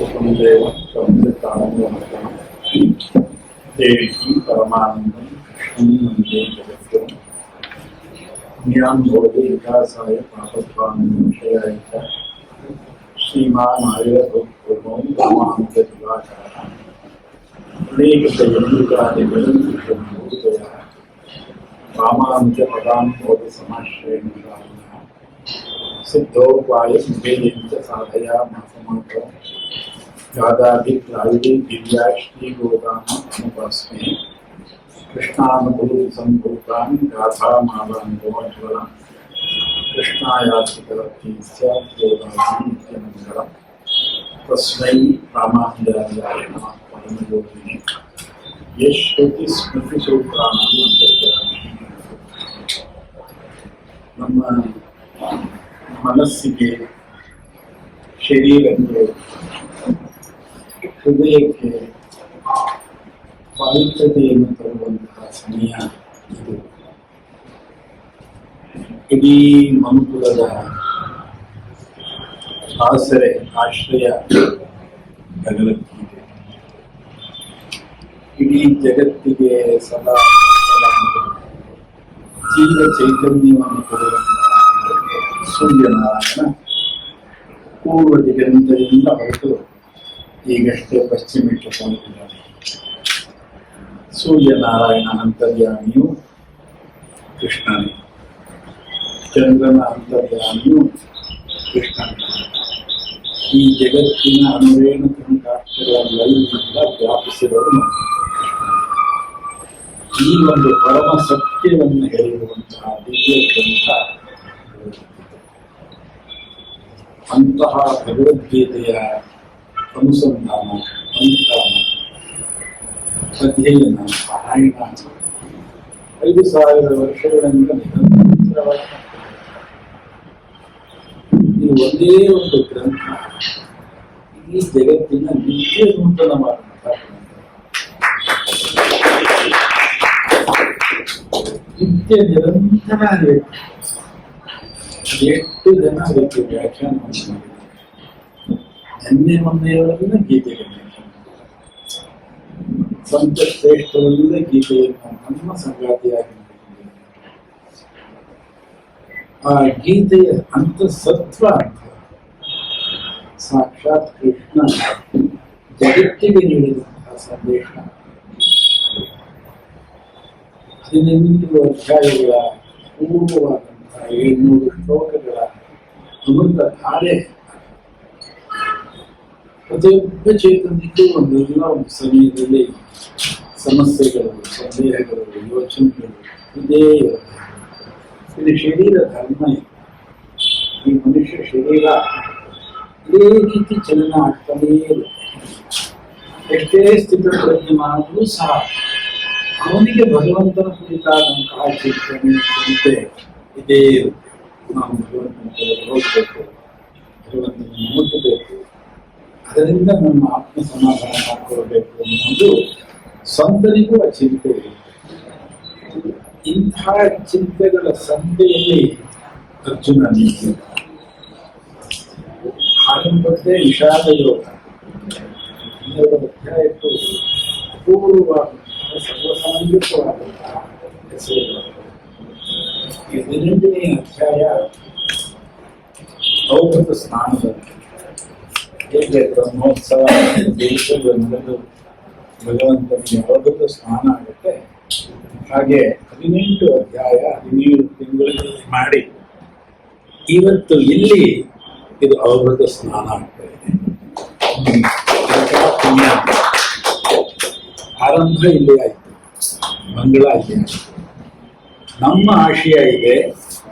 सुखम देव समृतानंदमतम देवी परमानंदम नंदे जगत्यो ज्ञान भोगे विकासाय पापत्वानुषयाय च श्रीमानाय भूपूर्वं रामानुजदिवाकरः अनेकसयनिकादिगणं ब्रह्मभूतयः रामानुजपदां भोगसमाश्रयं सिद्धोपायं वेदेन च साधया मासमात्रम् गादादिक्रायुधि दिव्या श्रीगोदामनुपास्मे कृष्णानुभूतिसम्भूतान् गाथामालान् गोमज्वलान् कृष्णायाचितवती स्यात् गोदानं नित्यमङ्गलम् तस्मै रामानुजाय नमः परमयोगिने यश्रुतिस्मृतिसूत्राणाम् ಅಂತರ್ಜಾಲಂ. ನಮ್ಮ ಮನಸ್ಸಿಗೆ ಶರೀರಕ್ಕೆ ಹೃದಯಕ್ಕೆ ಪವಿತ್ರತೆಯನ್ನು ತರುವಂತಹ ಸಮಯ ಇದು ಇಡೀ ಮನುಕುಲದ ಆಸರೆ ಆಶ್ರಯ ಭಗವದ್ಗೀತೆ ಇಡೀ ಜಗತ್ತಿಗೆ ಸದಾ ಸದಾ ಜೀವ ಚೈತನ್ಯವನ್ನು ಕೊಡುವಂತಹ ಸೂರ್ಯನಾರಾಯಣ ಪೂರ್ವ ದಿಗಂತದಿಂದ ಹೊರಟು ಈಗಷ್ಟೇ ಪಶ್ಚಿಮಕ್ಕೆ ತಲುಪಿದ್ದಾನೆ ಸೂರ್ಯನಾರಾಯಣ ಅಂತರ್ಯಾಮಿಯು ಕೃಷ್ಣನೇ ಚಂದ್ರನ ಅಂತರ್ಯಾಮಿಯು ಕೃಷ್ಣನೇ ಈ ಜಗತ್ತಿನ ಅನುರೇಣ ಕಂಕಾಷ್ಟಗಳಲ್ಲೆಲ್ಲ ವ್ಯಾಪಿಸಿರೋದು ಈ ಒಂದು ಪರಮ ಸತ್ಯವನ್ನು ಹೇಳಿರುವಂತಹ ದಿವ್ಯ ಗ್ರಂಥ ಅಂತಹ ಭಗವದ್ಗೀತೆಯ ಅನುಸಂಧಾನ ಅನುಷ್ಠಾನ ಅಧ್ಯಯನ ಪಾರಾಯಣ ಐದು ಸಾವಿರ ವರ್ಷಗಳಿಂದ ನಿರಂತರವಾಗಿ ಒಂದೇ ಒಂದು ಗ್ರಂಥ ಈ ಜಗತ್ತಿನ ನಿತ್ಯ ನೂತನವಾದಂತಹ ನಿತ್ಯ ನಿರಂತರ ಎಷ್ಟು ಜನ ಅದಕ್ಕೆ ವ್ಯಾಖ್ಯಾನವನ್ನು ಮಾಡಿದ್ದಾರೆ ನಿನ್ನೆ ಮೊನ್ನೆಯವರೆಗಿನ ಗೀತೆಗೆ ವ್ಯಾಖ್ಯಾನ ಮಾಡಿದ್ದಾರೆ. ಸಂತ ಶ್ರೇಷ್ಠರಿಂದ ಗೀತೆಯನ್ನು ನಮ್ಮ ಸಂಗಾತಿಯಾಗಿ. ಆ ಗೀತೆಯ ಅಂತಸತ್ವ ಅಂತ ಸಾಕ್ಷಾತ್ ಕೃಷ್ಣ ಜಗತ್ತಿಗೆ ನೀಡಿದಂತಹ ಸಂದೇಶ ಹದಿನೆಂಟು ಅಧ್ಯಾಯಗಳ ಪೂರ್ವವಾದಂತಹ ಏಳ್ನೂರು ಶ್ಲೋಕಗಳ ಅಮೃತ ಧಾರೆ ಪ್ರತಿಯೊಬ್ಬ ಚೇತನಿಗೂ ಒಂದೆಲ್ಲ ಒಂದು ಸಮಯದಲ್ಲಿ ಸಮಸ್ಯೆಗಳು ಸಂದೇಹಗಳು ಯೋಚನೆಗಳು ಇದೇ ಇರುತ್ತೆ. ಇದು ಶರೀರ ಧರ್ಮ ಇದು. ಈ ಮನುಷ್ಯ ಶರೀರ ಇದೇ ರೀತಿ ಚಲನ ಆಗ್ತಾನೇ ಇರುತ್ತೆ ಎಷ್ಟೇ ಸ್ಥಿತ ಪ್ರಜ್ಞಮಾನವೂ ಸಹ ಅವನಿಗೆ ಭಗವಂತನ ಕುರಿತಾದಂತಹ ಚಿಂತನೆ ಚಿಂತೆ ಇದೇ ಇರುತ್ತೆ ನಾವು ಭಗವಂತನ ಕಡೆ ಹೋಗ್ಬೇಕು ಭಗವಂತನ ಮುಟ್ಟಬೇಕು ಅದರಿಂದ ನಮ್ಮ ಆತ್ಮ ಸಮಾಧಾನ ಮಾಡಿಕೊಳ್ಬೇಕು ಅನ್ನೋದು ಸ್ವಂತನಿಗೂ ಆ ಚಿಂತೆ ಇಂತಹ ಚಿಂತೆಗಳ ಸಂತೆಯಲ್ಲಿ ಅರ್ಜುನ ನಿಂತಿದ್ದ ಆರಂಭದ್ದೇ ವಿಷಾದ ಯೋಗ. ಅಧ್ಯಾಯಕ್ಕೂ ಅಪೂರ್ವವಾದಂತಹ ಸರ್ವಸಾಂಗಿಕವಾದಂತಹ ಹೆಸರು ಹದಿನೆಂಟನೇ ಅಧ್ಯಾಯ ಔಷಧ ಸ್ನಾನದಲ್ಲಿ. ಹೇಗೆ ಬ್ರಹ್ಮೋತ್ಸವ ನಡೆದು ಭಗವಂತನಿಗೆ ಯಾವಾಗಲೂ ಸ್ನಾನ ಆಗುತ್ತೆ ಹಾಗೆ ಹದಿನೆಂಟು ಅಧ್ಯಾಯ ಹದಿನೇಳು ತಿಂಗಳಲ್ಲಿ ಮಾಡಿ ಇವತ್ತು ಇಲ್ಲಿ ಇದು ಅವಭೃತ ಸ್ನಾನ ಆಗ್ತಾ ಇದೆ ಆರಂಭ ಇಲ್ಲಿ ಆಯ್ತು ಮಂಗಳ ಇಲ್ಲಿ ನಮ್ಮ ಆಶಯ ಇದೆ,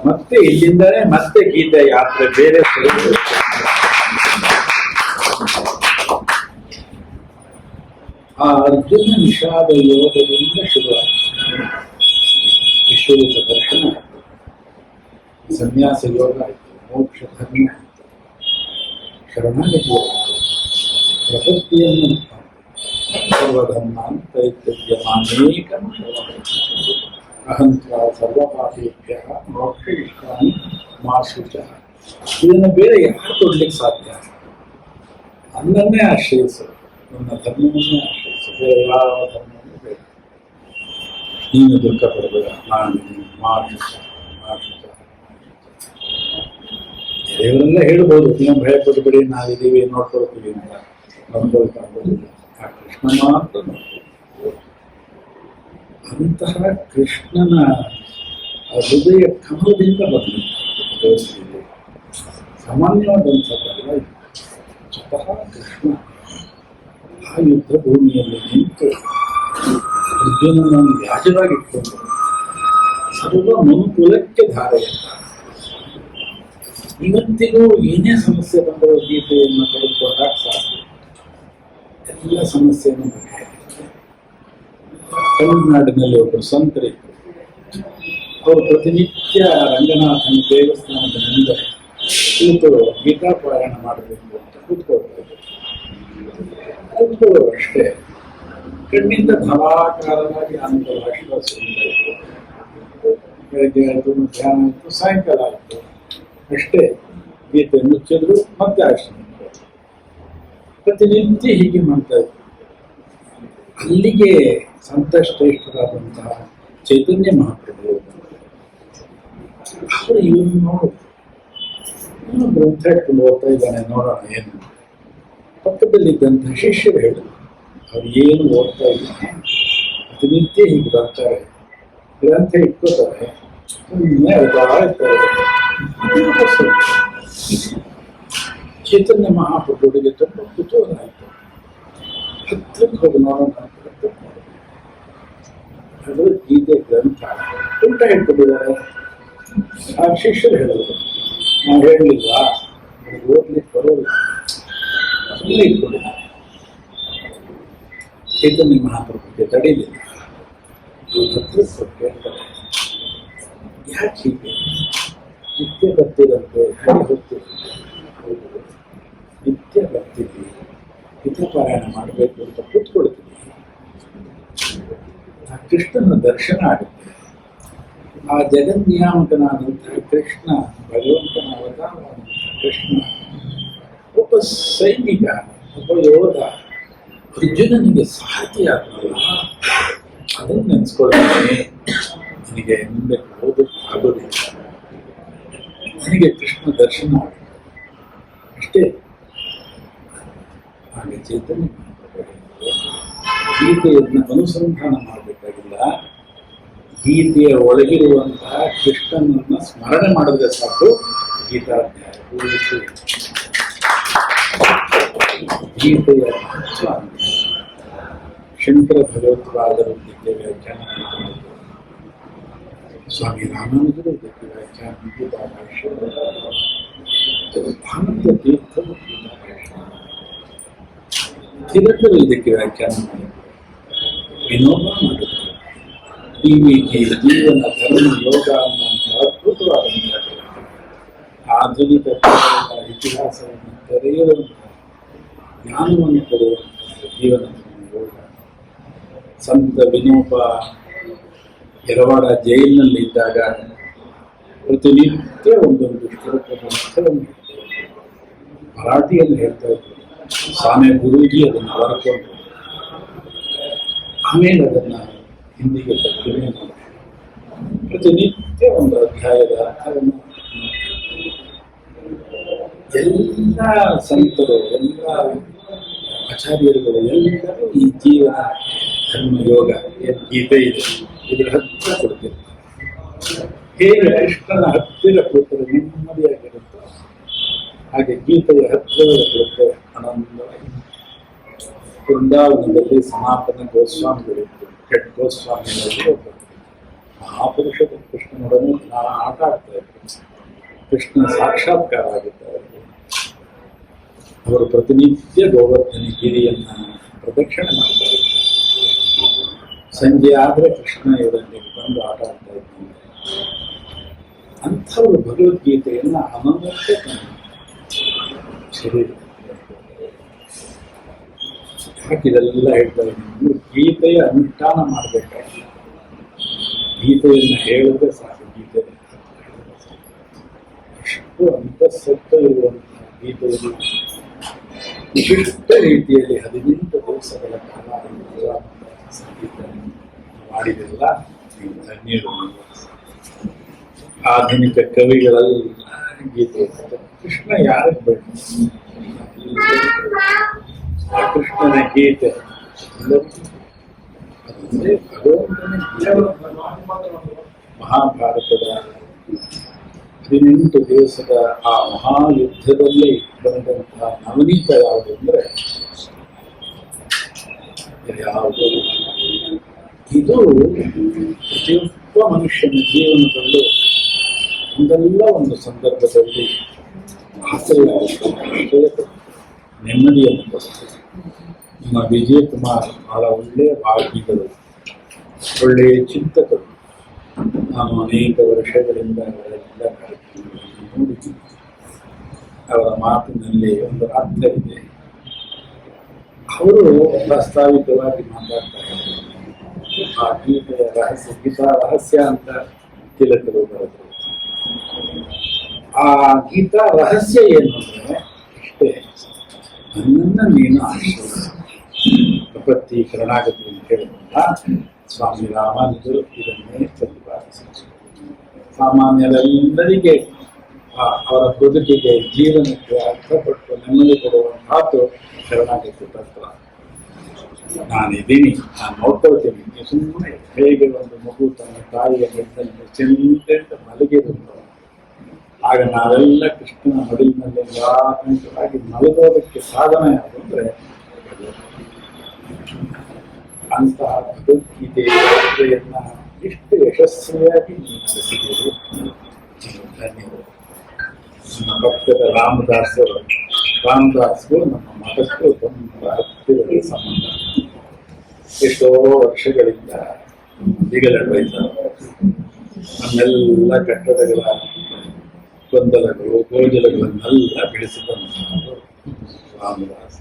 ಮತ್ತೆ ಇಲ್ಲಿಂದಲೇ ಮತ್ತೆ ಗೀತೆ ಯಾತ್ರೆ ಬೇರೆ ಕಡೆಗೆ ಆ ಅರ್ಜುನ ನಿಷಾದ ಯೋಗದಿಂದ ಶುರುವಾಯಿತು ವಿಶ್ವರೂಪ ದರ್ಶನ ಆಯಿತು ಸನ್ಯಾಸ ಯೋಗ ಆಯಿತು ಮೋಕ್ಷ ಧರ್ಮ ಆಯಿತು ಶರಣಾಗತಿ ಆಯಿತು ಪ್ರಕೃತಿಯನ್ನು ಸರ್ವಧರ್ಮಾನ್ ಪರಿತ್ಯಜ್ಯಮಾನೇಕ ಅಹಂತ ಸರ್ವಪಾಪೇಭ್ಯ ಮೋಕ್ಷ ಇಷ್ಟಾನಿ ಮಾ ಶುಚ ಇದನ್ನು ಬೇರೆ ಯಾರು ಕೊಡ್ಲಿಕ್ಕೆ ಸಾಧ್ಯ ನನ್ನನ್ನೇ ಆಶ್ರಯಿಸು ನನ್ನ ಧರ್ಮವನ್ನೇ ಆಶ್ರಯಿಸು ನೀನು ದುಃಖ ಪಡಬೇಡ ನಾನು ಮಾರ್ಷ ಮಾರ್ಷ ದೇವರೆಲ್ಲ ಹೇಳ್ಬೋದು. ನೀವು ಭಯ ಪಡಬೇಡಿ ನಾವಿದ್ದೀವಿ, ನೋಡ್ಕೊಳ್ತೀವಿ ಅಂತ. ನೋಡ್ಕೊಳ್ತಾ ಆಗೋದಿಲ್ಲ ಆ ಕೃಷ್ಣ ಮಾತ್ರ ಅಂತಹ ಕೃಷ್ಣನ ಹೃದಯ ಕಮಲದಿಂದ ಬಂದಿದೆ. ಸಾಮಾನ್ಯವಾದಂಥದ್ದಲ್ಲ ಸ್ವತಃ ಕೃಷ್ಣ. ಆ ಯುದ್ಧ ಭೂಮಿಯಲ್ಲಿ ನಿಂತು ಅರ್ಜುನನನ್ನು ವ್ಯಾಜವಾಗಿಟ್ಕೊಂಡು ಸರ್ವ ಮನುಕುಲಕ್ಕೆ ಧಾರೆಯಲ್ಲ ಇವತ್ತಿಗೂ ಏನೇ ಸಮಸ್ಯೆ ಬಂದರೂ ಗೀತೆಯನ್ನು ತೆಗೆದುಕೊಂಡಾಗ ಸಾಕು ಎಲ್ಲ ಸಮಸ್ಯೆಯನ್ನು. ತಮಿಳುನಾಡಿನಲ್ಲಿ ಒಬ್ಬರು ಸಂತರಿದ್ರು ಅವರು ಪ್ರತಿನಿತ್ಯ ರಂಗನಾಥನ ದೇವಸ್ಥಾನದ ಮುಂದೆ ಕೂತು ಗೀತಾ ಪಾರಾಯಣ ಮಾಡಬೇಕು ಅಂತ ಕೂತ್ಕೊಳ್ತಾ ಇದ್ರು. ಕೂತ್ಕೊಳ್ಳೋರು ಅಷ್ಟೇ ಕಣ್ಣಿಂದ ಧವಾಕಾರವಾಗಿ ಆನಂದ ಭಾಷಣ ಬೆಳಗ್ಗೆ ಆಯಿತು, ಮಧ್ಯಾಹ್ನ ಆಯಿತು, ಸಾಯಂಕಾಲ ಆಯಿತು. ಅಷ್ಟೇ ಗೀತೆ ಮುಚ್ಚಿದ್ರು, ಮತ್ತೆ ಆಶ್ರಮ ಪ್ರತಿನಿತ್ಯ ಹೀಗೆ ಮಾಡ್ತಾ ಇದ್ರು. ಅಲ್ಲಿಗೆ ಸಂತಶ್ರೇಷ್ಠರಾದಂತಹ ಚೈತನ್ಯ ಮಹಾಪ್ರಭು ಅವರು ಇವನು ನೋಡು ಇವನು ಗ್ರಂಥ ಓದ್ತಾ ಇದ್ದಾನೆ, ನೋಡೋಣ ಏನು ಪಕ್ಕದಲ್ಲಿದ್ದಂತಹ ಶಿಷ್ಯರು ಹೇಳಿದ್ರು ಅವ್ರು ಏನು ಓದ್ತಾ ಇದ್ದಾನೆ ಪ್ರತಿನಿತ್ಯ ಹೀಗೆ ಬರ್ತಾರೆ. ಗ್ರಂಥ ಇಟ್ಕೋತಾರೆ. ಸುಮ್ಮನೆ ಓದ್ತಾ ಇರ್ತಾರೆ ಇದು ಹೊಸದು. ಚೈತನ್ಯ ಮಹಾಪ್ರಭುವಿಗೆ ತುಂಬ ಕುತೂಹಲ ಆಯಿತು. ಹತ್ರಕ್ಕೆ ಹೋಗಿ ನೋಡೋಣ ಅಂತ ಹತ್ರಕ್ಕೆ ಹೋದ್ರು. ಭಗವದ್ಗೀತೆ ಗ್ರಂಥ. ಉಲ್ಟ ಇಟ್ಕೊಂಡಿದ್ದಾರೆ. ಆ ಶಿಷ್ಯರು ಹೇಳಿದ್ರು ನಾವು ಹೇಳಲಿಲ್ವಾ ನನಗೆ ಓದ್ಲಿಕ್ಕೆ ಬರೋಲ್ಲ ಸುಮ್ಮನೆ ಇಟ್ಕೊಂಡಿದ್ದಾರೆ ಚೈತನ್ಯ ಮಹಾಪ್ರಭುಗೆ ತಡೀಲಿಲ್ಲ ಇವ್ರು ಹತ್ರಕ್ಕೆ ಹೋಗಿ ಕೇಳ್ತಾರೆ ಯಾಕೆ ಹೀಗೆ ನಿತ್ಯ ಬರ್ತಿರಂತೆ ಹರಿ ಹೋಗ್ತಿರಂತೆ ನಿತ್ಯ ಬರ್ತೀವಿ ಹಿತಪಾರಾಯಣ ಮಾಡಬೇಕು ಅಂತ ಕೂತ್ಕೊಳ್ತೀವಿ ಆ ಕೃಷ್ಣನ ದರ್ಶನ ಆಗುತ್ತೆ ಆ ಜಗನ್ನಿಯಾಮಕನಾದಂತಹ ಕೃಷ್ಣ ಭಗವಂತನ ಅವತಾರವಾದಂತಹ ಕೃಷ್ಣ ಒಬ್ಬ ಸೈನಿಕ, ಒಬ್ಬ ಯೋಧ ಅರ್ಜುನನಿಗೆ ಆಗ್ತಲ್ಲ ಅದನ್ನು ನೆನೆಸ್ಕೊಳ್ತೇನೆ ನನಗೆ ಮುಂದೆ ಓದಕ್ಕೆ ಆಗೋದಿಲ್ಲ. ನನಗೆ ಕೃಷ್ಣ ದರ್ಶನ ಅಷ್ಟೇ. ಹಾಗೆ ಚೈತನ್ಯ ಗೀತೆಯನ್ನು ಅನುಸಂಧಾನ ಮಾಡಬೇಕಾಗಿಲ್ಲ. ಗೀತೆಯ ಒಳಗಿರುವಂತಹ ಕೃಷ್ಣನನ್ನ ಸ್ಮರಣೆ ಮಾಡಿದ್ರೆ ಸಾಕು. ಗೀತಾಧ್ಯಾಯ. ಗೀತೆಯ ಮಹತ್ವ ಅಂತ. ಶಂಕರ ಭಗವತ್ಪಾದರು ಇದಕ್ಕೆ ವ್ಯಾಖ್ಯಾನ ಮಾಡಿದ್ದಾರೆ. ಸ್ವಾಮಿ ರಾಮಾನುಜರು ಇದಕ್ಕೆ ವ್ಯಾಖ್ಯಾನ ಗೀತಾ ಭಾಷ್ಯ ಆನಂದ ತೀರ್ಥರು ಗೀತಾ ಭಾಷ್ಯ ತಿಲಕರು ಇದಕ್ಕೆ ವ್ಯಾಖ್ಯಾನ ಮಾಡಿದ್ದಾರೆ ವಿನೋದ ಮಾಡಿದ್ದಾರೆ ಈ ರೀತಿ ಜೀವನ ಧರ್ಮ ಯೋಗ ಅನ್ನುವಂಥ ಅದ್ಭುತವಾದಂತಹ ಗ್ರಂಥ. ಆಧುನಿಕ ಕಾಲದ ಇತಿಹಾಸವನ್ನು ತೆರೆಯುವಂತಹ ಜ್ಞಾನವನ್ನು ಕೊಡುವಂತಹ ಜೀವನ ಸಂತ ವಿನೋಬ ಎರವಾಡ ಜೈಲಿನಲ್ಲಿ ಇದ್ದಾಗ ಪ್ರತಿನಿತ್ಯ ಒಂದೊಂದು ಹೇಳ್ತಾರೆ. ಮರಾಠಿಯಲ್ಲಿ ಹೇಳ್ತಾ ಇದ್ರು ಸ್ವಾಮಿ ಗುರೂಜಿ ಅದನ್ನು ಬರ್ಕೊಂಡು ಆಮೇಲೆ ಅದನ್ನು ಹಿಂದಿಗೆ ತಕ್ಕ ಪ್ರತಿನಿತ್ಯ ಒಂದು ಅಧ್ಯಾಯದ ಅರ್ಥವನ್ನು ಎಲ್ಲ ಸಂತರು ಎಲ್ಲ ಆಚಾರ್ಯರುಗಳು ಎಲ್ಲರೂ ಈ ಜೀವನ ಧರ್ಮ ಯೋಗ ಏನು ಗೀತೆ ಇದೆ ಇದ್ರ ಹತ್ತಿರ ಕೊಡ್ತಿರ್ತಾರೆ ಹೇಗೆ ಕೃಷ್ಣನ ಹತ್ತಿರ ಕೂತರೆ ನೆಮ್ಮದಿಯಾಗಿರುತ್ತೋ? ಹಾಗೆ ಗೀತೆಯ ಹತ್ತಿರದ ಕುರಿತು ಆನಂದವಾಗಿ. ವೃಂದಾವನದಲ್ಲಿ ಸನಾತನ ಗೋಸ್ವಾಮಿಗಳಿತ್ತು ಕೆಟ್ಟ ಗೋಸ್ವಾಮಿಗಳಲ್ಲಿ ಒಬ್ಬರು ಮಹಾಪುರುಷರು ಕೃಷ್ಣನೊಡನೆ ದಿನ ಆಟ ಆಡ್ತಾ ಇದ್ರು ಕೃಷ್ಣ ಸಾಕ್ಷಾತ್ಕಾರ ಆಗುತ್ತೆ ಅವರಿಗೆ ಅವರು ಪ್ರತಿನಿತ್ಯ ಗೋವರ್ಧನ ಗಿರಿಯನ್ನ ಪ್ರದಕ್ಷಿಣೆ ಮಾಡ್ತಾರೆ. ಸಂಜೆ ಆದರೆ ಕೃಷ್ಣ ಇವರಲ್ಲಿ ಬಂದು ಆಟ ಆಡ್ತಾ ಇದ್ದಾರೆ ಅಂಥವರು ಭಗವದ್ಗೀತೆಯನ್ನ ಅಮಂಗಕ್ಕೆ ಶರೀರ ಹಾಕಿದಲ್ಲ ಹೇಳ್ತಾರೆ ಇದ್ದೀನಿ? ಗೀತೆಯ ಅನುಷ್ಠಾನ ಮಾಡಬೇಕಾಗಿಲ್ಲ ಗೀತೆಯನ್ನು ಹೇಳಿದ್ರೆ ಸಾಕು ಗೀತೆ ಅಷ್ಟು ಅಂತಸ್ಸತ್ತ ಇರುವಂತಹ ಗೀತೆಯಲ್ಲಿ ವಿಶಿಷ್ಟ ರೀತಿಯಲ್ಲಿ ಹದಿನೆಂಟು ದಿವಸಗಳ ಕಾಲ ಸಂಗೀತ ಮಾಡಿದೆಲ್ಲ ಧನ್ಯರು. ಆಧುನಿಕ ಕವಿಗಳಲ್ಲಿ ಗೀತೆ ಕೃಷ್ಣ ಯಾರಿಗೆ ಬೇಡ. ಕೃಷ್ಣನ ಗೀತೆ ಭಗವಂತನ ಮಹಾಭಾರತದ ಹದಿನೆಂಟು ದಿವಸದ ಆ ಮಹಾಯುದ್ಧದಲ್ಲಿ ಬಂದಂತಹ ನವನೀತ ಯಾವುದು ಅಂದ್ರೆ, ಯಾವುದು? ಇದು ಪ್ರತಿಯೊಬ್ಬ ಮನುಷ್ಯನ ಜೀವನದಲ್ಲೂ ಒಂದಲ್ಲ ಒಂದು ಸಂದರ್ಭದಲ್ಲಿ ಆಸೆಯಾಗುತ್ತೆ ನೆಮ್ಮದಿಯನ್ನು ನಮ್ಮ ವಿಜಯ ಕುಮಾರ್ ಬಹಳ ಒಳ್ಳೆಯ ವಾಗ್ಮಿಗಳು ಒಳ್ಳೆಯ ಚಿಂತಕರು. ನಾನು ಅನೇಕ ವರ್ಷಗಳಿಂದ ಅವರೆಲ್ಲ ಅವರ ಮಾತಿನಲ್ಲಿ ಒಂದು ಅರ್ಥವಿದೆ ಅವರು ಪ್ರಾಸ್ತಾವಿಕವಾಗಿ ಮಾತಾಡ್ತಾರೆ. ಆ ಗೀತೆಯ ರಹಸ್ಯ, ಗೀತಾ ರಹಸ್ಯ ಅಂತ ತಿಲಕರು ಬರೆದರು. ಆ ಗೀತಾ ರಹಸ್ಯ ಏನು ಅಂದ್ರೆ ಇಷ್ಟೇ. ನನ್ನನ್ನು ನೀನು ಪ್ರಪತ್ತಿ ಶರಣಾಗತಿ ಅಂತ ಹೇಳಿದ್ರಲ್ಲ ಸ್ವಾಮಿ ರಾಮಾನುಜರು ಇದನ್ನೇ ಪ್ರತಿಪಾದಿಸಿದರು. ಸಾಮಾನ್ಯರೆಲ್ಲರಿಗೆ ಅವರ ಬದುಕಿಗೆ ಜೀವನಕ್ಕೆ ಅರ್ಥಪಟ್ಟು ನೆಮ್ಮದಿ ಮಾತು ಶರಣಾಗತಿ ತತ್ವ. ನಾನಿದ್ದೀನಿ, ನಾನು ನೋಡ್ಕೊಳ್ತೀನಿ. ನೀವು ಸುಮ್ಮನೆ ಹೇಗೆ ಒಂದು ಮಗು ತನ್ನ ತಾಯಿಯ ಬೆಟ್ಟನ್ನು ಚಿಂತೆ ಅಂತ ಮಲಗಿರುತ್ತೋ, ಆಗ ನಾವೆಲ್ಲ ಕೃಷ್ಣನ ಮಡಿಲಿನಲ್ಲಿ ನಿರಾತಂಕವಾಗಿ ಮಲಗೋದಕ್ಕೆ ಸಾಧನೆ ಯಾವುದು ಅಂದ್ರೆ ಅಂತಹ ಭಗವದ್ಗೀತೆ ಎಷ್ಟು ಯಶಸ್ವಿಯಾಗಿ ನೀವು ನಡೆಸಿದ್ದೀರಿ. ಧನ್ಯವಾದ ನಮ್ಮ ಪಕ್ಷದ ರಾಮದಾಸ್ ರಾಮದಾಸ್ಗೂ ನಮ್ಮ ಮಠಕ್ಕೂ ತುಂಬ ಹತ್ತಿರದ ಸಂಬಂಧ. ಎಷ್ಟೋ ವರ್ಷಗಳಿಂದ ಲೀಗಲ್ ಅಡ್ವೈಸರ್ ನಮ್ಮೆಲ್ಲ ಕಟ್ಟಡಗಳ ಗೊಂದಲಗಳು, ಗೋಜಲಗಳನ್ನೆಲ್ಲ ಬೆಳೆಸಿದಂತಹ ರಾಮದಾಸ್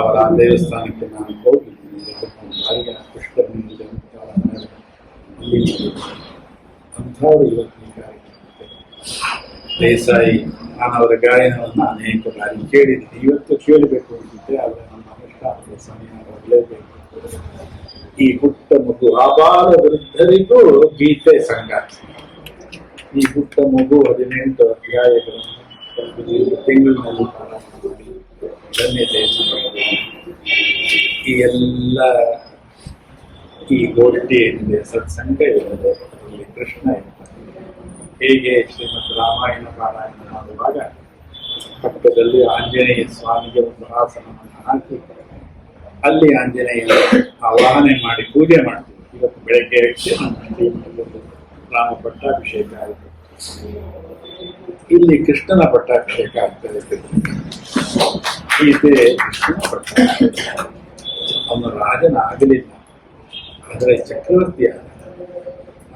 ಅವರ ದೇವಸ್ಥಾನಕ್ಕೆ ನಾನು ಹೋಗಿದ್ದೀನಿ. ಭಾರಿ ಪುಷ್ಕರಣಿಯಲ್ಲಿ ಅಂಥವ್ರು ಇವತ್ತು ದೇಸಾಯಿ ನಾನು ಅವರ ಗಾಯನವನ್ನು ಅನೇಕ ಬಾರಿ ಕೇಳಿದ್ದೀನಿ. ಇವತ್ತು ಕೇಳಬೇಕು ಅಂತಿದ್ದೆ ಆದರೆ ನಮ್ಮ ಅನುಷ್ಠಾನದ ಸಮಯ ಬರಲೇಬೇಕು. ಈ ಪುಟ್ಟ ಮಗು, ಆಬಾಲ ವೃದ್ಧರಿಗೂ ಗೀತೆ ಸಂಗಾತಿ ಈ ಪುಟ್ಟ ಮಗು ಹದಿನೆಂಟು ಅಧ್ಯಾಯಗಳನ್ನು ತಿಂಗಳಿನಲ್ಲಿ ಧನ್ಯತೆ ಈ ಎಲ್ಲ ಈ ಗೋಷ್ಠಿ ಏನಿದೆ ಸತ್ಸಂಗ ಇರುತ್ತದೆ ಕೃಷ್ಣ ಇರ್ತಾನೆ. ಹೇಗೆ ಶ್ರೀಮದ್ ರಾಮಾಯಣ ಪಾರಾಯಣ ಮಾಡುವಾಗ ಪಕ್ಕದಲ್ಲಿ ಆಂಜನೇಯ ಸ್ವಾಮಿಗೆ ಒಂದು ಆಸನವನ್ನು ಹಾಕಿ ಅಲ್ಲಿ ಆಂಜನೇಯ ಆವಾಹನೆ ಮಾಡಿ ಪೂಜೆ ಮಾಡ್ತೀವಿ. ಇವತ್ತು ಬೆಳಗ್ಗೆ ರಾಮ ಪಟ್ಟಾಭಿಷೇಕ ಆಯಿತು ಇಲ್ಲಿ ಕೃಷ್ಣನ ಪಟ್ಟಾಭಿಷೇಕ ಆಗ್ತದೆ ಗೀತೆ ಕೃಷ್ಣನ ಪಟ್ಟಾಭಿಷೇಕ. ಅವನು ರಾಜನಾಗಲಿಲ್ಲ. ಆದರೆ ಚಕ್ರವರ್ತಿ ಆದ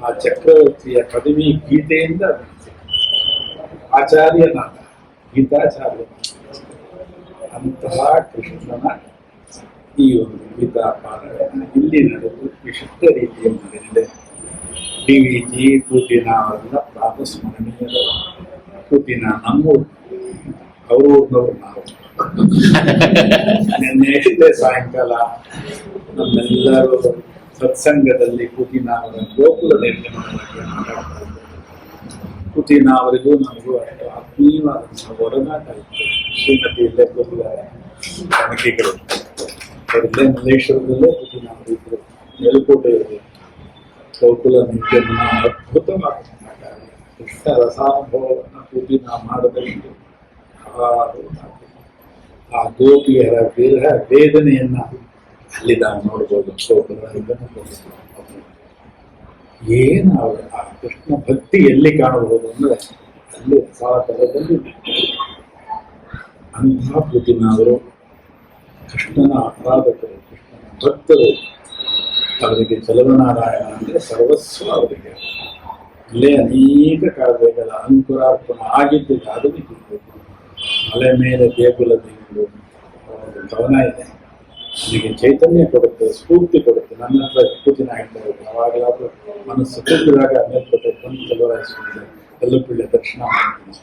ಆ ಚಕ್ರವರ್ತಿಯ ಪದವಿ ಗೀತೆಯಿಂದ. ಆಚಾರ್ಯನಾದ ಗೀತಾಚಾರ್ಯ ಅಂತಹ ಕೃಷ್ಣನ ಈ ಒಂದು ಗೀತಾ ಪಾರಾಯಣ ಇಲ್ಲಿ ನಡೆದು ವಿಶಿಷ್ಟ ರೀತಿಯಲ್ಲಿ ನಡೆದಿದೆ. ಡಿ ವಿ ಜಿ ಪೂತಿನ ಅವರೆಲ್ಲ ಪ್ರಾತಸ್ಮರಣೀಯರು ಪೂತಿನ ನಮ್ಮೂರು ಅವರು ಊರಿನವರು ನಾವು. ನಿನ್ನೆ ಸಾಯಂಕಾಲ? ನಮ್ಮೆಲ್ಲರೂ ಸತ್ಸಂಗದಲ್ಲಿ ಕೂತಿ ಅವರ ಗೋಕುಲ ಬಗ್ಗೆ ಮಾತಾಡ್ತಾ ಪುತಿನ ಅವರಿಗೂ ನಮಗೂ ಅಷ್ಟು ಆತ್ಮೀಯವಾದಂತಹ ಒಡನಾಟ ಇತ್ತು. ಶ್ರೀಮತಿ ಇಲ್ಲೇ ಕೂತಿದ್ದಾರೆ ಕನಕಿಗಳು ಮಲ್ಲೇಶ್ವರದಲ್ಲೇ ಕೂತಿ ಮೇಲುಕೋಟೆ ಇರಬೇಕು ಗೋಕುಲ ನಿರ್ಗಮನ ಅದ್ಭುತವಾದ ಕೃಷ್ಣ ರಸಾನುಭವವನ್ನು ಕೂತಿ ಮಾಡದಷ್ಟು ಮಾಡಬೇಕು. ಆ ಗೋಪಿಯರ ವಿರಹ ವೇದನೆಯನ್ನ ಅಲ್ಲಿ ನಾವು ನೋಡ್ಬೋದು ಏನು ಆ ಕೃಷ್ಣ ಭಕ್ತಿ ಎಲ್ಲಿ ಕಾಣಬಹುದು ಅಂದ್ರೆ ಅಲ್ಲಿ ರಸಾತಲದಲ್ಲಿ ಅಂತಹ ಪುತಿನ ಅವರು ಕೃಷ್ಣನ ಆರಾಧಕರು, ಕೃಷ್ಣನ ಭಕ್ತರು ಅವರಿಗೆ ಚಲವನಾರಾಯಣ ಅಂದರೆ ಸರ್ವಸ್ವ ಅವರಿಗೆ. ಅಲ್ಲೇ ಅನೇಕ ಕಾವ್ಯಗಳ ಅಂಕುರಾರ್ಪಣ ಆಗಿದ್ದು ಅದು ಮಲೆ ಮೇಲೆ ದೇಗುಲ ದೇಗುಲು ಕವನ ಇದೆ. ನನಗೆ ಚೈತನ್ಯ ಕೊಡುತ್ತೆ, ಸ್ಫೂರ್ತಿ ಕೊಡುತ್ತೆ. ನನ್ನ ಹತ್ರ ಎಷ್ಟು ದಿನ ಆಗ್ತಾ ಇದೆ ಯಾವಾಗಲಾದ್ರೂ ಮನಸ್ಸು ತುಂಬಿದಾಗ ಮೇಲ್ಕೋಟೆ ಬಂದು ಕಲ್ಲುಪಿಳ್ಳೆ ದರ್ಶನ ಮಾಡ್ತೀನಿ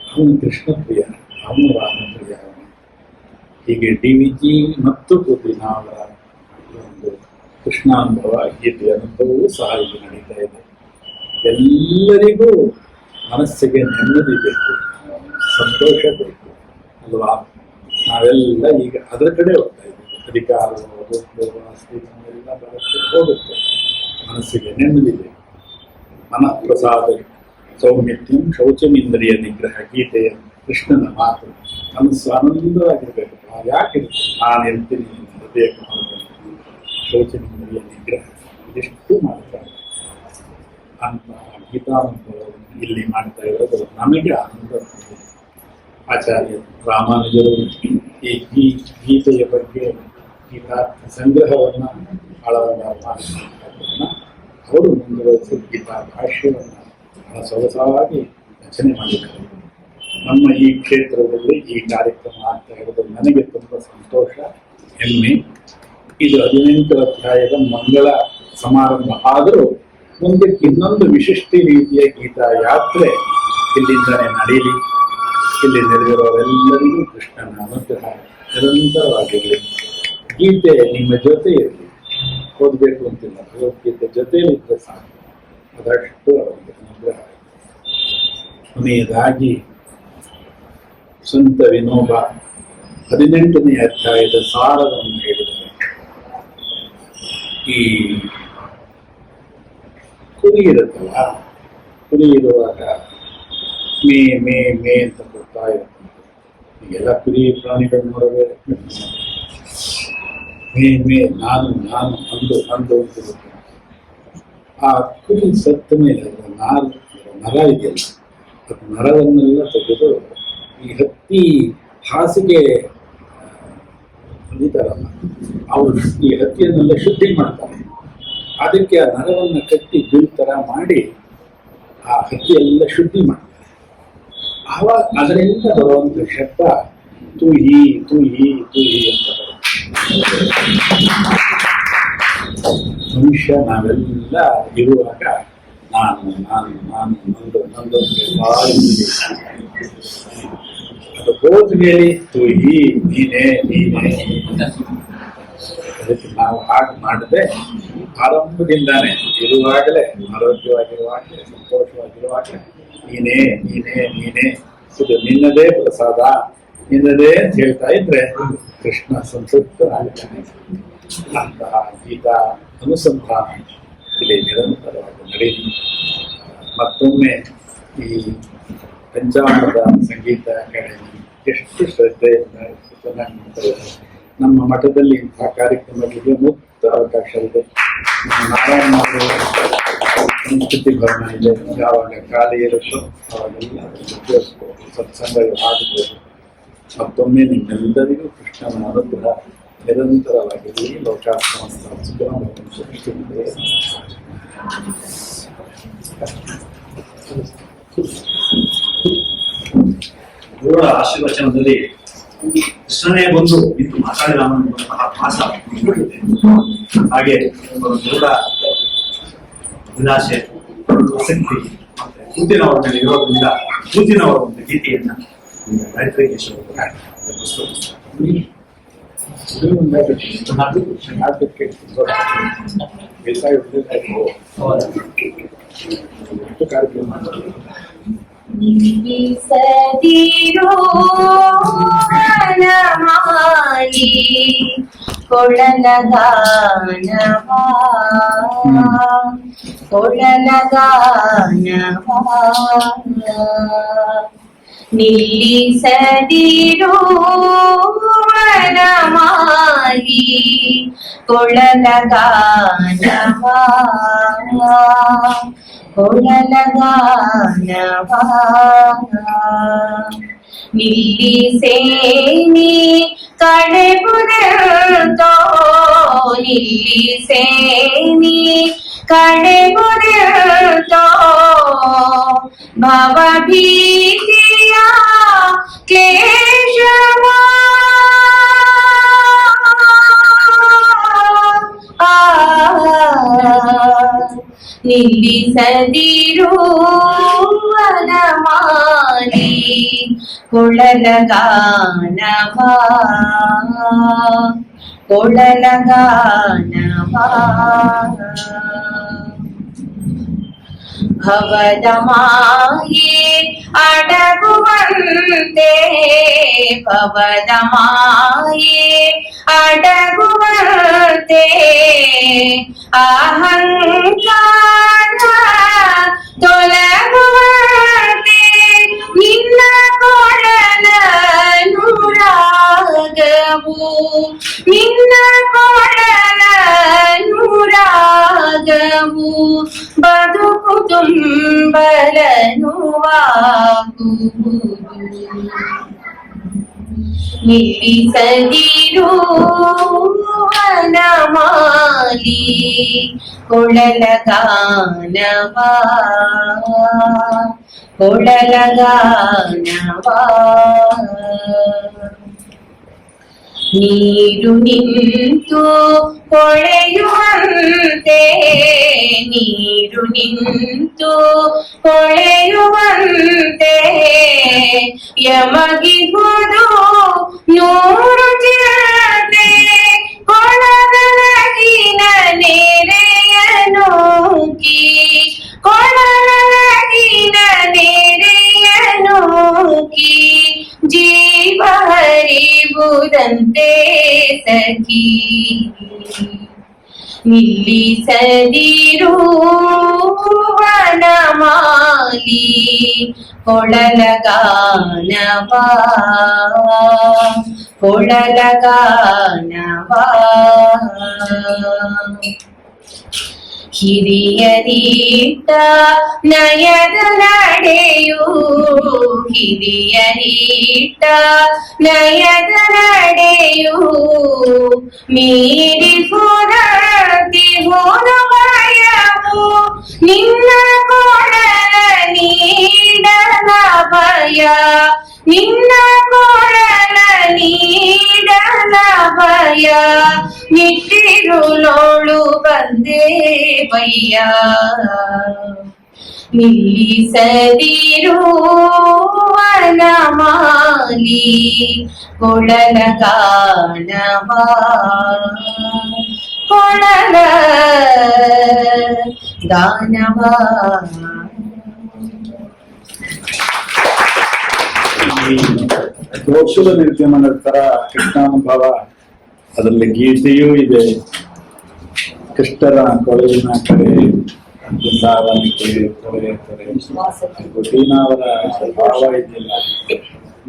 ಅವನು ಕೃಷ್ಣ ಪ್ರಿಯ ಅವನು ರಾಮ ಪ್ರಿಯ ಹೀಗೆ ಡಿ ವಿ ಜಿ ಮತ್ತು ಅವರ ಒಂದು ಕೃಷ್ಣಾನುಭವ ಗೀತೆ ಅನುಭವವೂ ಸಹ ಇಲ್ಲಿ ನಡೀತಾ ಇದೆ. ಎಲ್ಲರಿಗೂ ಮನಸ್ಸಿಗೆ ನೆಮ್ಮದಿ ಬೇಕು, ಸಂತೋಷ ಬೇಕು, ಅಲ್ವಾ? ನಾವೆಲ್ಲ ಈಗ ಅದರ ಕಡೆ ಹೋಗ್ತಾ ಇದ್ದೀವಿ. ಅಧಿಕಾರ ಬಹಳಷ್ಟು ಹೋಗುತ್ತೆ. ಮನಸ್ಸಿಗೆ ನೆಮ್ಮದಿದೆ ಮನ ಪ್ರಸಾದ, ಸೌಮ್ಯತ್ಯಂ ಶೌಚಮಿಂದ್ರಿಯ ನಿಗ್ರಹ, ಗೀತೆಯ, ಕೃಷ್ಣನ ಮಾತು. ಮನಸ್ಸು ಆನಂದವಾಗಿರ್ಬೇಕು. ಯಾಕಿರುತ್ತೆ ನಾನು ಇರ್ತೀನಿ ಹೃದಯ ಶೌಚಮಿಂದ್ರಿಯ ನಿಗ್ರಹ ಎಷ್ಟು ಮಾಡ್ತಾರೆ ಅಂತ ಗೀತಾನುಭವವನ್ನು ಇಲ್ಲಿ ಮಾಡ್ತಾ ಇರೋದು. ನಮಗೆ ಆನಂದ. ಆಚಾರ್ಯ ರಾಮಾನುಜರು ಈ ಗೀ, ಗೀತೆಯ ಬಗ್ಗೆ ಗೀತಾ ಸಂಗ್ರಹವನ್ನು ಆಳವಾದ ಅವರು ಮುಂದುವರೆಸಿ ಗೀತಾ ಭಾಷ್ಯವನ್ನು ಬಹಳ ಸೊಗಸಾಗಿ ರಚನೆ ಮಾಡಿದ್ದಾರೆ. ನಮ್ಮ ಈ ಕ್ಷೇತ್ರದಲ್ಲಿ ಈ ಕಾರ್ಯಕ್ರಮ ಆಗ್ತಾ ಇರೋದು ನನಗೆ ತುಂಬ ಸಂತೋಷ, ಹೆಮ್ಮೆ. ಇದು ಹದಿನೆಂಟು ಅಧ್ಯಾಯದ ಮಂಗಳ ಸಮಾರಂಭ. ಆದರೂ ಮುಂದಕ್ಕೆ ಇನ್ನೊಂದು ವಿಶಿಷ್ಟ ರೀತಿಯ ಗೀತಾ ಯಾತ್ರೆ ಇಲ್ಲಿಂದಲೇ ನಡೆಯಲಿ. ಇಲ್ಲಿ ನೆರೆದಿರೋರೆಲ್ಲರಿಗೂ ಕೃಷ್ಣನ ಅನುಗ್ರಹ ನಿರಂತರವಾಗಿರಲಿ. ಗೀತೆ ನಿಮ್ಮ ಜೊತೆ ಇರಲಿ. ಓದಬೇಕು ಅಂತಿಲ್ಲ. ಭಗವದ್ಗೀತೆ ಜೊತೆಯಲ್ಲಿದ್ದರೆ ಸಾಕು. ಅದಷ್ಟು ಅವರಿಗೆ ಅನುಗ್ರಹ ಕೊನೆಯದಾಗಿ, ಸಂತ ವಿನೋಬ ಹದಿನೆಂಟನೇ ಅಧ್ಯಾಯದ ಸಾರವನ್ನು ಹೇಳಿದರು ಈ ಕುರಿ ಇರುತ್ತಲ್ಲ, ಕುರಿ ಇರುವಾಗ ಮೇ ಮೇ ಮೇ ಅಂತ ಇರುತ್ತೆ ಈಗೆಲ್ಲ ಕುರಿ ಪ್ರಾಣಿಗಳು ನೋಡೋದೇ ಮೇ ಮೇ ನಾನು ನಾನು ಅಂದು ಅಂದು ಅಂತಿರುತ್ತೆ ಆ ಕುರಿ ಸತ್ತ ಮೇಲೆ ಅದರ ನಾರು ನರ ಇದೆಯಲ್ಲ ಅದು ನರವನ್ನೆಲ್ಲ ತೆಗೆದು ಈ ಹತ್ತಿ ಹಾಸಿಗೆ ಹೊಲಿತಾರಲ್ಲ ಅವರು ಈ ಹತ್ತಿಯನ್ನೆಲ್ಲ ಶುದ್ಧಿ ಮಾಡ್ತಾರೆ ಅದಕ್ಕೆ ಆ ನರವನ್ನು ಕಟ್ಟಿ ಬಿಲ್ ಥರ ಮಾಡಿ ಆ ಹತ್ತಿಯೆಲ್ಲ ಶುದ್ಧಿ ಮಾಡ್ತಾರೆ ಆವಾಗ ಅದರಿಂದ ಒಂದು ಶಬ್ದ ತುಹಿ ತುಹಿ ತುಹಿ ಅಂತ ಮನುಷ್ಯ ನಾವೆಲ್ಲ ಇರುವಾಗ ನಾನು ನಾನು ನಾನು, ನಂದು ನಂದು. ಅದು ಹೋದ್ಮೇಲೆ ತುಹಿ ನೀನೇ ನೀನೇ ಅದಕ್ಕೆ ನಾವು ಹಾಗೆ ಮಾಡದೆ ಆರಂಭದಿಂದಾನೆ ಇರುವಾಗಲೇ ಆರೋಗ್ಯವಾಗಿರುವಾಗಲೇ ಸಂತೋಷವಾಗಿರುವಾಗಲೇ ನೀನೇ ನೀನೇ ನೀನೇ. ಇದು ನಿನ್ನದೇ ಪ್ರಸಾದ, ನಿನ್ನದೇ ಅಂತ ಹೇಳ್ತಾ ಇದ್ರೆ ಕೃಷ್ಣ ಸಂತೃಪ್ತನಾಗ್ತಾನೆ ಅಂತಹ ಗೀತಾ ಅನುಸಂಧಾನ ಇಲ್ಲಿ ನಿರಂತರವಾಗಿ ನಡೆಯಿತು ಮತ್ತೊಮ್ಮೆ ಈ ಪಂಚಾಮೃತ ಸಂಗೀತ ಅಕಾಡೆಮಿ ಎಷ್ಟು ಶ್ರದ್ಧೆಯಿಂದ ಚೆನ್ನಾಗಿ ನಮ್ಮ ಮಠದಲ್ಲಿ ಇಂತಹ ಕಾರ್ಯಕ್ರಮಗಳಿಗೆ ಮುಕ್ತ ಅವಕಾಶ ಇದೆ ನಮ್ಮ ನಾರಾಯಣ ಸಂಸ್ಕೃತಿ ಭವನ ಇದೆ. ಯಾವಾಗ ಖಾಲಿ ಇರುತ್ತೋ ಅವಾಗೆಲ್ಲ ಉಪಯೋಗಿಸ್ಬೋದು. ಸತ್ಸಂಗ ಆಗಬಹುದು ಮತ್ತೊಮ್ಮೆ ನಿಮ್ಮೆಲ್ಲರಿಗೂ ಕೃಷ್ಣನ ಅನುಗ್ರಹ ನಿರಂತರವಾಗಿರಲಿ ಲೋಕಾಶ್ರಮ ಆಶೀರ್ವಚನದಲ್ಲಿ ಕೃಷ್ಣನೇ ಬಂದು ನಿಂತು ಮಾತಾಡಿದ ಅನ್ನುವಂತಹ ಇದೆ. ಹಾಗೆ ಗುರುಗಳ ವಿಲಾಸೆ ಆಸಕ್ತಿ ಮತ್ತೆ ಕೂತಿನವರ ಮೇಲೆ ಇರೋದ್ರಿಂದ ಕೂತಿನವರ ಒಂದು ಗೀತೆಯನ್ನ ರೈತರಿಗೆ ಕಾರ್ಯಕ್ರಮ സതിരോണമായി കൊടലദാനവാ കൊടലദാനവാ നില്ലിസതിരോണമായി കൊടലദാനവാ నిల్లిసేని కడెపురతో నిల్లిసేని కడెపురతో భవభీతియా క్లేశమా ಕಡೆಬುರತೋ ಭವಭೀತಿಯ ಕ್ಲೇಶವ ನಿಲ್ಲಿಸದಿರುವ ವನಮಾಲಿ ಕೊಳಲಗಾನವಾ ಕೊಳಲಗಾನವಾ ಭವದ ಮಾಯೆ ಅಡಗುವಂತೆ ಭವದ ಮಾಯೆ ಅಡಗುವಂತೆ ಅಹಂಕಾರ ತೊಲಗುವಂತೆ ನಿನ್ನ ಕೊಡಲ ನೂರಾಗವು ನಿನ್ನ ಕೊಡಲ ನೂರಾಗವು ಬದುಕು ತುಂಬಲನುವಾಗುವುದು ನಿಲ್ಲಿಸದಿರು ವನಮಾಲಿ ಕೊಳಲಗಾನವಾ ಕೊಳಲಗಾನವಾ ನೀರು ನಿಂತು ಹೊಳೆಯುವಂತೆ ನೀರು ನಿಂತು ಹೊಳೆಯುವಂತೆ ಯಮಗಿಹುದು ನೂರು ಚಿರತೆ ಕೊಳಗಲಗಿನ ನೆರೆಯನು ಕಿ ಕೊಳಗಲಗಿನ ನೆರೆಯನು ಕಿ ಜೀವ ಹರಿಬುದಂತೆ ಸಖಿ ನಿಲ್ಲಿಸದಿರು ವನಮಾಲಿ ಕೊಳಲಗಾನವಾ ಕೊಳಲಗಾನವಾ ಹಿರಿಯರೀಟ ನಯದ ನಡೆಯು ಹಿರಿಯರೀಟ ನಯದ ನಡೆಯು ಮೀರಿ ಹೋರಾಟಿ ಹೋದ ಭಯವು ನಿನ್ನ ಕೊಡಲ ನೀಡಲ ಭಯ ನಿನ್ನ ಕೊಡಲ ನೀಡಲ ಭಯ ನಿಟ್ಟಿರುಳೋಳು ಬಂದೇ ಬಯ್ಯ ನಿಲ್ಲಿಸದಿರು ವನಮಾಲಿ ಕೊಳಲಗಾನವಾ ಕೊಳಲ ಗಾನವಾ ಈ ನಿರ್ಗಮನ ತರ ಕೃಷ್ಣಾನುಭವ. ಅದರಲ್ಲಿ ಗೀತೆಯೂ ಇದೆ. ಕೃಷ್ಣರ ಕೊಳಗಿನ ಕಡೆ ಬೃಂದಾವನಕ್ಕೆ ಕೊಳೆ ಕಡೆ ಗೋಪೀನಾವರ ಭಾವ ಇದೆಯಲ್ಲ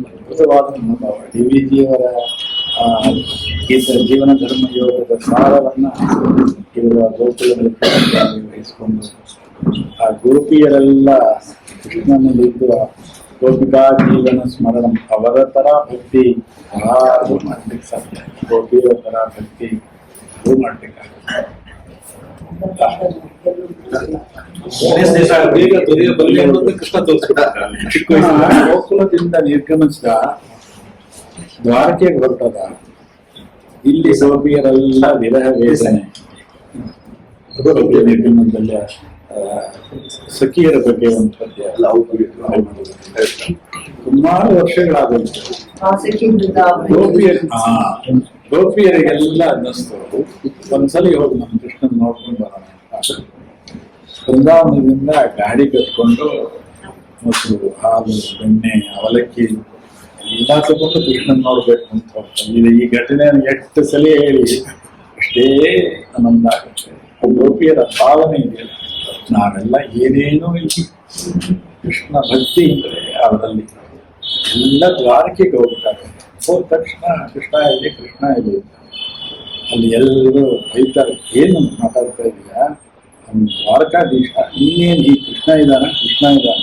ಅದ್ಭುತವಾದ ಅನುಭವ. ಡಿ ವಿ ಜಿಯವರ ಗೀತ ಜೀವನ ಧರ್ಮ ಯೋಗದ ಸಾರವನ್ನ ಇವರು ಆ ವಹಿಸಿಕೊಂಡು ಆ ಗೋಪಿಯರೆಲ್ಲ ಕೃಷ್ಣನಲ್ಲಿದ್ದು ಗೋಪಿಕಾ ಜೀವನ ಸ್ಮರಣ ಅವರ ತರ ಭಕ್ತಿ ಯಾರು ಮಾಡ್ಲಿಕ್ಕೆ ಸಾಧ್ಯ. ಗೋಪಿಯ ತರ ಭಕ್ತಿ ಅದು ಅನ್ನೋದು ಕೃಷ್ಣ ಗೋಕುಲದಿಂದ ನಿರ್ಗಮಿಸಿದ ದ್ವಾರಕೆಗೆ ಹೊರಟದ. ಇಲ್ಲಿ ಗೋಪಿಯರೆಲ್ಲ ವಿರಹ ವೇದನೆ. ನಿರ್ಗಮನದಲ್ಲಿ ಸಖಿಯರ ಬಗ್ಗೆ ಒಂದು ಪದ್ಯ ಸುಮಾರು ಗೋಪಿಯರ್ ಆ, ಗೋಪಿಯರಿಗೆಲ್ಲ ಅನ್ನಿಸ್ತು ಒಂದ್ಸಲಿ ಹೋಗಿ ನಮ್ಮ ಕೃಷ್ಣನ್ ನೋಡ್ಕೊಂಡು ಬರೋಣ. ಬೃಂದಾವನದಿಂದ ಗಾಡಿ ಕಟ್ಕೊಂಡು ಮೊಸರು ಹಾಲು ಬೆಣ್ಣೆ ಅವಲಕ್ಕಿ ಎಲ್ಲ ತಗೊಂಡು ಕೃಷ್ಣನ್ ನೋಡ್ಬೇಕು ಅಂತ. ಇದು ಈ ಘಟನೆ ಎಷ್ಟು ಸಲ ಹೇಳಿ ಅಷ್ಟೇ ಆ ಗೋಪಿಯರ ಭಾವನೆ ಇದೆಯಲ್ಲ ನಾವೆಲ್ಲ ಏನೇನೋ ಇಲ್ಲಿ ಕೃಷ್ಣ ಭಕ್ತಿ ಅಂದರೆ ಅವರಲ್ಲಿ ಎಲ್ಲ ದ್ವಾರಕೆಗೆ ಹೋಗ್ತಾರೆ. ಹೋದ ತಕ್ಷಣ ಕೃಷ್ಣ ಇಲ್ಲಿ ಕೃಷ್ಣ ಇಲ್ಲಿ ಅಲ್ಲಿ ಎಲ್ಲರೂ ಬೈತಾರೆ, ಏನು ಮಾತಾಡ್ತಾ ಇದೀಯಾ? ನಮ್ಮ ದ್ವಾರಕಾಧೀಶ, ಇನ್ನೇನು ಈ ಕೃಷ್ಣ ಇದ್ದಾನೆ, ಕೃಷ್ಣ ಇದ್ದಾನ?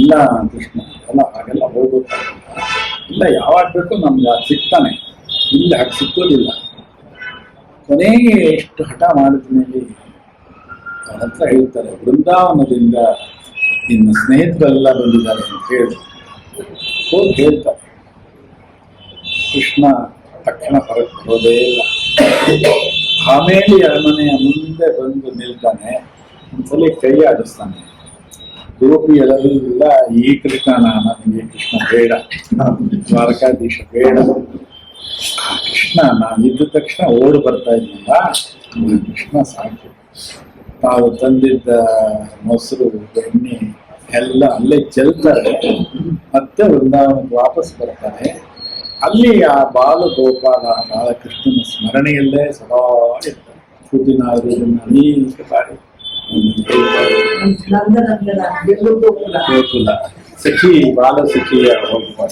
ಇಲ್ಲ ಕೃಷ್ಣ ಅಲ್ಲ ಹಾಗೆಲ್ಲ ಹೋಗ್ಬೇಕಾಗಿಲ್ಲ ಇಲ್ಲ ಯಾವಾಗ ಬೇಕು ನಮ್ಗೆ ಅದು ಸಿಗ್ತಾನೆ. ಇಲ್ಲಿ ಹಾಗೆ ಸಿಕ್ಕೋದಿಲ್ಲ ಕೊನೆಗೆ ಎಷ್ಟು ಹಠ ಮಾಡಿದ ಅವ್ರ ಹತ್ರ ಹೇಳ್ತಾರೆ ಬೃಂದಾವನದಿಂದ ನಿನ್ನ ಸ್ನೇಹಿತರೆಲ್ಲ ಬಂದಿದ್ದಾರೆ ಅಂತ ಹೇಳಿ. ಹೋಗಿ ಹೇಳ್ತಾರೆ. ಕೃಷ್ಣ ತಕ್ಷಣ ಹೊರಗೆ ಬರೋದೇ ಇಲ್ಲ. ಆಮೇಲೆ ಅರಮನೆಯ ಮುಂದೆ ಬಂದು ನಿಲ್ತಾನೆ, ಒಂದ್ಸಲಿ ಕೈ ಆಡಿಸ್ತಾನೆ. ಗೋಪಿಯರೆಲ್ಲ ಈ ಕೃಷ್ಣ ನನಗೆ ಕೃಷ್ಣ ಬೇಡ. ದ್ವಾರಕಾಧೀಶ ಬೇಡ. ಕೃಷ್ಣ ನಾನು ಇದ್ದ ತಕ್ಷಣ ಓಡಿ ಬರ್ತಾ ಇದ್ನಲ್ಲ ಕೃಷ್ಣ ಸಾಕು. ತಾವು ತಂದಿದ್ದ ಮೊಸರು ಎಣ್ಣೆ ಎಲ್ಲ ಅಲ್ಲೇ ಚೆಲ್ತಾರೆ. ಮತ್ತೆ ವೃಂದಾವನಕ್ಕೆ ವಾಪಸ್ ಬರ್ತಾರೆ. ಅಲ್ಲಿ ಆ ಬಾಲ ಗೋಪಾಲ ಬಾಲಕೃಷ್ಣನ ಸ್ಮರಣೆಯಲ್ಲೇ ಸದಾ ಇರ್ತಾರೆ. ಪುದಿನಾರು ಅನೇಕ ಬಾರಿ ಸಖಿ ಬಾಲ ಸಖಿಯ ಹೋಗುವ